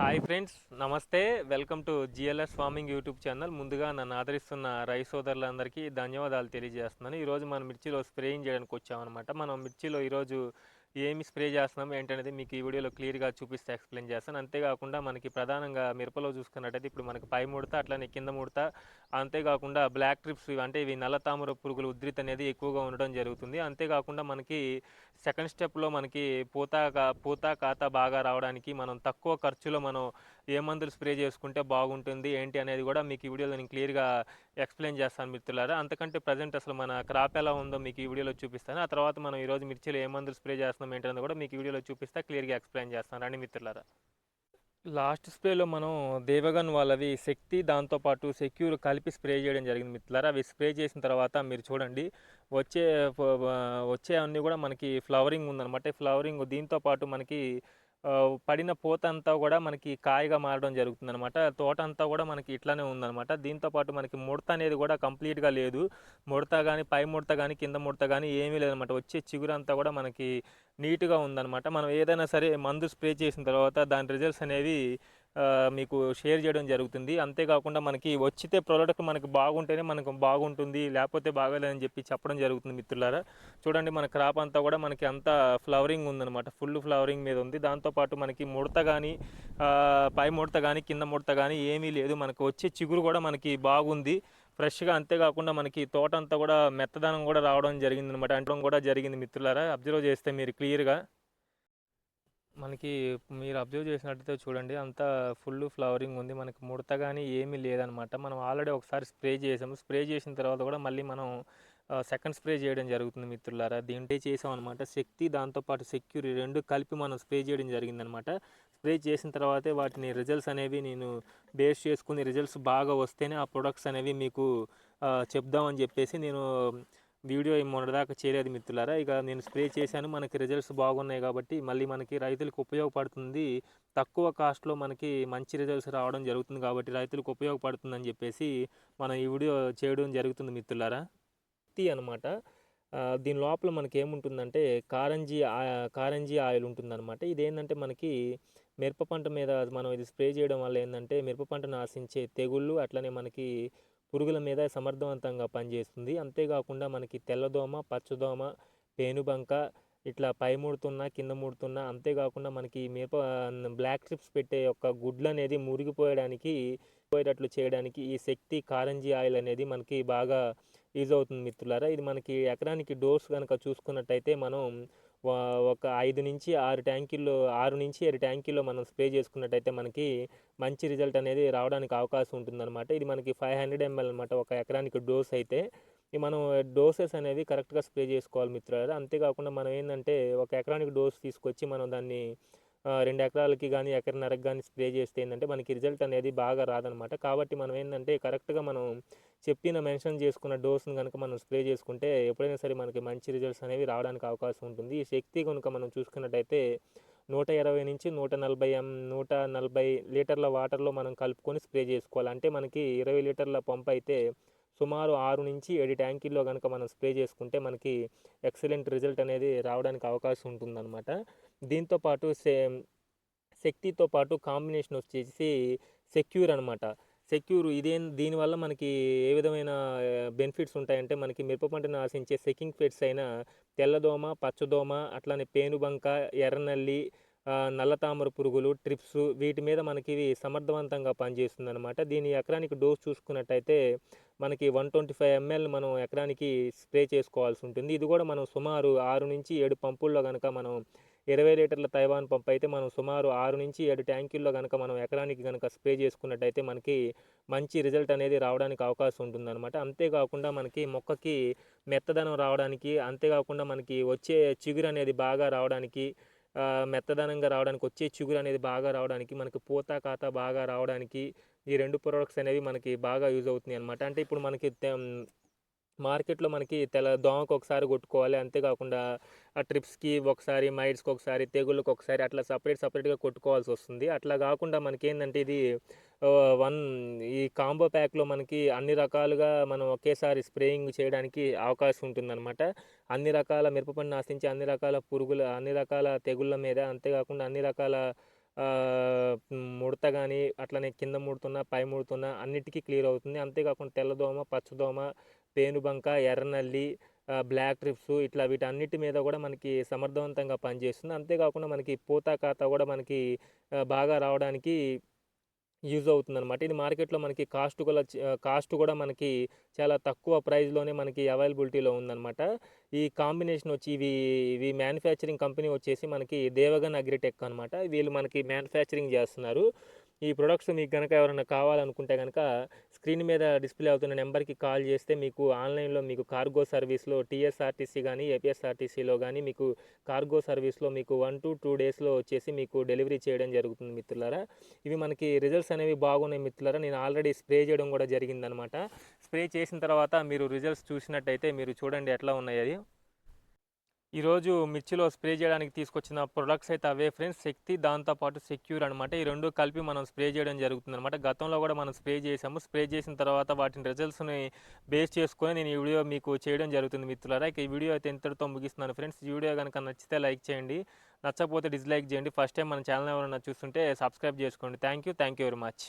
Hi friends నమస్తే. Welcome to GLS farming YouTube channel. ముందుగా నన్ను ఆదరిస్తున్న రై సోదరులందరికీ ధన్యవాదాలు తెలియజేస్తున్నాను. ఈరోజు మనం మిర్చిలో స్ప్రేయింగ్ చేయడానికి వచ్చామన్నమాట. మనం మిర్చిలో ఈరోజు ఏమి స్ప్రే చేస్తున్నాం ఏంటనేది మీకు ఈ వీడియోలో క్లియర్గా చూపిస్తే ఎక్స్ప్లెయిన్ చేస్తాను. అంతేకాకుండా మనకి ప్రధానంగా మిరపలో చూసుకున్నట్టయితే ఇప్పుడు మనకి పై ముడత అట్లానే కింద ముడత అంతేకాకుండా బ్లాక్ ట్రిప్స్ ఇవి అంటే ఇవి నల్ల తామర పురుగుల ఉధృతి అనేది ఎక్కువగా ఉండడం జరుగుతుంది. అంతేకాకుండా మనకి సెకండ్ స్టెప్లో మనకి పూత కా- పూత ఖాతా బాగా రావడానికి మనం తక్కువ ఖర్చులో మనం ఏ మందులు స్ప్రే చేసుకుంటే బాగుంటుంది ఏంటి అనేది కూడా మీకు ఈ వీడియోలో నేను క్లియర్గా ఎక్స్ప్లెయిన్ చేస్తాను మిత్రులారా. అంతకంటే ప్రజెంట్ అసలు మన క్రాప్ ఎలా ఉందో మీకు ఈ వీడియోలో చూపిస్తాను. ఆ తర్వాత మనం ఈరోజు మిర్చిలో ఏ మందులు స్ప్రే చేస్తున్నాం ఏంటనేది కూడా మీకు ఈ వీడియోలో చూపిస్తా క్లియర్గా ఎక్స్ప్లెయిన్ చేస్తాను. రండి మిత్రులారా. లాస్ట్ స్ప్రేలో మనం దేవగన్ వాళ్ళవి శక్తి దాంతోపాటు సెక్యూర్ కలిపి స్ప్రే చేయడం జరిగింది మిత్రులారా. అవి స్ప్రే చేసిన తర్వాత మీరు చూడండి వచ్చే వచ్చే అన్నీ కూడా మనకి ఫ్లవరింగ్ ఉందన్నమాట. ఫ్లవరింగ్ దీంతో పాటు మనకి పడిన పూత అంతా కూడా మనకి కాయగా మారడం జరుగుతుంది అనమాట తోట అంతా కూడా మనకి ఇట్లానే ఉందన్నమాట. దీంతో పాటు మనకి ముడత అనేది కూడా కంప్లీట్గా లేదు. ముడత కానీ పై ముడత కానీ కింద ముడత కానీ ఏమీ లేదనమాట వచ్చే చిగురు అంతా కూడా మనకి నీట్గా ఉందన్నమాట. మనం ఏదైనా సరే మందు స్ప్రే చేసిన తర్వాత దాని రిజల్ట్స్ అనేవి మీకు షేర్ చేయడం జరుగుతుంది. అంతేకాకుండా మనకి వచ్చితే ప్రోడక్ట్ మనకి బాగుంటేనే మనకు బాగుంటుంది లేకపోతే బాగాలేదని చెప్పి చెప్పడం జరుగుతుంది మిత్రులారా. చూడండి మన క్రాప్ అంతా కూడా మనకి అంతా ఫ్లవరింగ్ ఉందన్నమాట. ఫుల్ ఫ్లవరింగ్ మీద ఉంది. దాంతోపాటు మనకి ముడత కానీ పై ముడత కానీ కింద ముడత కానీ ఏమీ లేదు. మనకు వచ్చే చిగురు కూడా మనకి బాగుంది. ఫ్రెష్గా అంతేకాకుండా మనకి తోట అంతా కూడా మెత్తదనం కూడా రావడం జరిగింది అనమాట అంటడం కూడా జరిగింది మిత్రులారా. అబ్జర్వ్ చేస్తే మీరు క్లియర్గా మనకి మీరు అబ్జర్వ్ చేసినట్టయితే చూడండి అంతా ఫుల్ ఫ్లవరింగ్ ఉంది. మనకి ముడత కానీ ఏమీ లేదనమాట. మనం ఆల్రెడీ ఒకసారి స్ప్రే చేసాము. స్ప్రే చేసిన తర్వాత కూడా మళ్ళీ మనం సెకండ్ స్ప్రే చేయడం జరుగుతుంది మిత్రులారా. దీంటే చేసాం అనమాట. శక్తి దాంతోపాటు సెక్యూర్ రెండు కలిపి మనం స్ప్రే చేయడం జరిగిందనమాట. స్ప్రే చేసిన తర్వాతే వాటిని రిజల్ట్స్ అనేవి నేను బేస్ చేసుకుని రిజల్ట్స్ బాగా వస్తేనే ఆ ప్రొడక్ట్స్ అనేవి మీకు చెప్దామని చెప్పేసి నేను వీడియో మొన్నటిదాకా చేయలేదు మిత్రులారా. ఇక నేను స్ప్రే చేశాను. మనకి రిజల్ట్స్ బాగున్నాయి కాబట్టి మళ్ళీ మనకి రైతులకు ఉపయోగపడుతుంది. తక్కువ కాస్ట్లో మనకి మంచి రిజల్ట్స్ రావడం జరుగుతుంది కాబట్టి రైతులకు ఉపయోగపడుతుందని చెప్పేసి మనం ఈ వీడియో చేయడం జరుగుతుంది మిత్రులారా. టీ అనమాట దీని లోపల మనకి ఏముంటుందంటే కారంజీ ఆ- కారంజీ ఆయిల్ ఉంటుందన్నమాట. ఇదేంటంటే మనకి మిరప పంట మీద మనం ఇది స్ప్రే చేయడం వల్ల ఏంటంటే మిరప పంటను ఆశించే తెగుళ్ళు అట్లనే మనకి పురుగుల మీద సమర్థవంతంగా పనిచేస్తుంది. అంతేకాకుండా మనకి తెల్లదోమ పచ్చదోమ పేనుబంక ఇట్లా పై ముడుతున్నా కింద ముడుతున్నా అంతేకాకుండా మనకి మిరప బ్లాక్ ట్రిప్స్ పెట్టే యొక్క గుడ్లు అనేది మురిగిపోయడానికి పోయేటట్లు చేయడానికి ఈ శక్తి కారంజీ ఆయిల్ అనేది మనకి బాగా యూజ్ అవుతుంది మిత్రులారా. ఇది మనకి ఎకరానికి డోర్స్ కనుక చూసుకున్నట్టయితే మనం ఒక ఐదు నుంచి ఆరు ట్యాంకీల్లో ఆరు నుంచి ఏడు ట్యాంకీల్లో మనం స్ప్రే చేసుకున్నట్టయితే మనకి మంచి రిజల్ట్ అనేది రావడానికి అవకాశం ఉంటుందన్నమాట. ఇది మనకి ఫైవ్ హండ్రెడ్ ఎంఎల్ అనమాట ఒక ఎకరానికి డోస్ అయితే. మనం డోసెస్ అనేవి కరెక్ట్గా స్ప్రే చేసుకోవాలి మిత్రులారా. అంతేకాకుండా మనం ఏంటంటే ఒక ఎకరానికి డోస్ తీసుకొచ్చి మనం దాన్ని రెండు ఎకరాలకి కానీ ఎకరన్నరకు కానీ స్ప్రే చేస్తే ఏంటంటే మనకి రిజల్ట్ అనేది బాగా రాదనమాట. కాబట్టి మనం ఏంటంటే కరెక్ట్గా మనం చెప్పిన మెన్షన్ చేసుకున్న డోస్ని కనుక మనం స్ప్రే చేసుకుంటే ఎప్పుడైనా సరే మనకి మంచి రిజల్ట్స్ అనేవి రావడానికి అవకాశం ఉంటుంది. ఈ శక్తి కనుక మనం చూసుకున్నట్టయితే నూట ఇరవై నుంచి నూట నలభై ఎం నూట నలభై లీటర్ల వాటర్లో మనం కలుపుకొని స్ప్రే చేసుకోవాలి. అంటే మనకి ఇరవై లీటర్ల పంప్ అయితే సుమారు ఆరు నుంచి ఏడు ట్యాంకీల్లో కనుక మనం స్ప్రే చేసుకుంటే మనకి ఎక్సలెంట్ రిజల్ట్ అనేది రావడానికి అవకాశం ఉంటుందన్నమాట దీంతో పాటు సే శక్తితో పాటు కాంబినేషన్ వచ్చేసి సెక్యూర్ అనమాట సెక్యూర్ ఇదేం దీనివల్ల మనకి ఏ విధమైన బెనిఫిట్స్ ఉంటాయంటే మనకి మిరప పంటను ఆశించే సెకింగ్ ఫిట్స్ అయిన తెల్లదోమ పచ్చదోమ అట్లానే పేనుబంక ఎర్రనల్లి నల్ల తామర పురుగులు ట్రిప్స్ వీటి మీద మనకి ఇవి సమర్థవంతంగా పనిచేస్తుంది అనమాట దీని ఎకరానికి డోస్ చూసుకున్నట్టయితే మనకి వన్ ట్వంటీ ఫైవ్ ఎంఎల్ మనం ఎకరానికి స్ప్రే చేసుకోవాల్సి ఉంటుంది. ఇది కూడా మనం సుమారు ఆరు నుంచి ఏడు పంపుల్లో కనుక మనం ఇరవై లీటర్ల తైవాన్ పంప్ అయితే మనం సుమారు ఆరు నుంచి ఏడు ట్యాంకీల్లో కనుక మనం ఎకరానికి కనుక స్ప్రే చేసుకున్నట్టయితే మనకి మంచి రిజల్ట్ అనేది రావడానికి అవకాశం ఉంటుందన్నమాట. అంతేకాకుండా మనకి మొక్కకి మెత్తదనం రావడానికి అంతేకాకుండా మనకి వచ్చే చిగురు అనేది బాగా రావడానికి మెత్తదనంగా రావడానికి వచ్చే చిగురు అనేది బాగా రావడానికి మనకి పూత కాత బాగా రావడానికి ఈ రెండు ప్రొడక్ట్స్ అనేవి మనకి బాగా యూజ్ అవుతున్నాయి అనమాట అంటే ఇప్పుడు మనకి మార్కెట్లో మనకి తెల్ల దోమకు ఒకసారి కొట్టుకోవాలి. అంతేకాకుండా ఆ ట్రిప్స్కి ఒకసారి మైడ్స్కి ఒకసారి తెగుళ్ళకి ఒకసారి అట్లా సపరేట్ సపరేట్గా కొట్టుకోవాల్సి వస్తుంది. అట్లా కాకుండా మనకి ఏంటంటే ఇది వన్ ఈ కాంబో ప్యాక్లో మనకి అన్ని రకాలుగా మనం ఒకేసారి స్ప్రేయింగ్ చేయడానికి అవకాశం ఉంటుందన్నమాట. అన్ని రకాల మిరపపండు ఆశించి అన్ని రకాల పురుగుల అన్ని రకాల తెగుళ్ళ మీద అంతేకాకుండా అన్ని రకాల ముడత కానీ అట్లనే కింద ముడుతున్నా పై ముడుతున్నా అన్నిటికీ క్లియర్ అవుతుంది. అంతేకాకుండా తెల్లదోమ పచ్చదోమ పేనుబంక ఎర్రనల్లి బ్లాక్ ట్రిప్స్ ఇట్లా వీటన్నిటి మీద కూడా మనకి సమర్థవంతంగా పనిచేస్తుంది. అంతేకాకుండా మనకి పూత ఖాతా కూడా మనకి బాగా రావడానికి యూజ్ అవుతుంది అనమాట ఇది మార్కెట్లో మనకి కాస్ట్ కూడా కాస్ట్ కూడా మనకి చాలా తక్కువ ప్రైస్లోనే మనకి అవైలబిలిటీలో ఉందన్నమాట. ఈ కాంబినేషన్ వచ్చి ఇవి ఇవి మ్యానుఫ్యాక్చరింగ్ కంపెనీ వచ్చేసి మనకి దేవగన్ అగ్రిటెక్ అనమాట వీళ్ళు మనకి మ్యానుఫ్యాక్చరింగ్ చేస్తున్నారు. ఈ ప్రొడక్ట్స్ మీకు కనుక ఎవరైనా కావాలనుకుంటే కనుక స్క్రీన్ మీద డిస్ప్లే అవుతున్న నెంబర్కి కాల్ చేస్తే మీకు ఆన్లైన్లో మీకు కార్గో సర్వీస్లో టీఎస్ఆర్టీసీ కానీ ఏపీఎస్ఆర్టీసీలో కానీ మీకు కార్గో సర్వీస్లో మీకు వన్ టు టూ డేస్లో వచ్చేసి మీకు డెలివరీ చేయడం జరుగుతుంది మిత్రులారా. ఇవి మనకి రిజల్ట్స్ అనేవి బాగున్నాయి మిత్రులారా. నేను ఆల్రెడీ స్ప్రే చేయడం కూడా జరిగిందనమాట. స్ప్రే చేసిన తర్వాత మీరు రిజల్ట్స్ చూసినట్టయితే మీరు చూడండి ఎట్లా ఉన్నాయి అది ఈరోజు మిర్చిలో స్ప్రే చేయడానికి తీసుకొచ్చిన ప్రొడక్ట్స్ అయితే అవే ఫ్రెండ్స్. శక్తి దాంతోపాటు సెక్యూర్ అనమాట ఈ రెండు కలిపి మనం స్ప్రే చేయడం జరుగుతుంది అనమాట గతంలో కూడా మనం స్ప్రే చేసాము స్ప్రే చేసిన తర్వాత వాటిని రిజల్ట్స్ని బేస్ చేసుకొని నేను ఈ వీడియో మీకు చేయడం జరుగుతుంది మిత్రులారా. ఇక ఈ వీడియో అయితే ఇంతటితో ముగిస్తున్నాను ఫ్రెండ్స్. ఈ వీడియో కనుక నచ్చితే లైక్ చేయండి. నచ్చకపోతే డిస్లైక్ చేయండి. ఫస్ట్ టైం మన ఛానల్ ఎవరైనా చూస్తుంటే సబ్స్క్రైబ్ చేసుకోండి. Thank you. Thank you very much.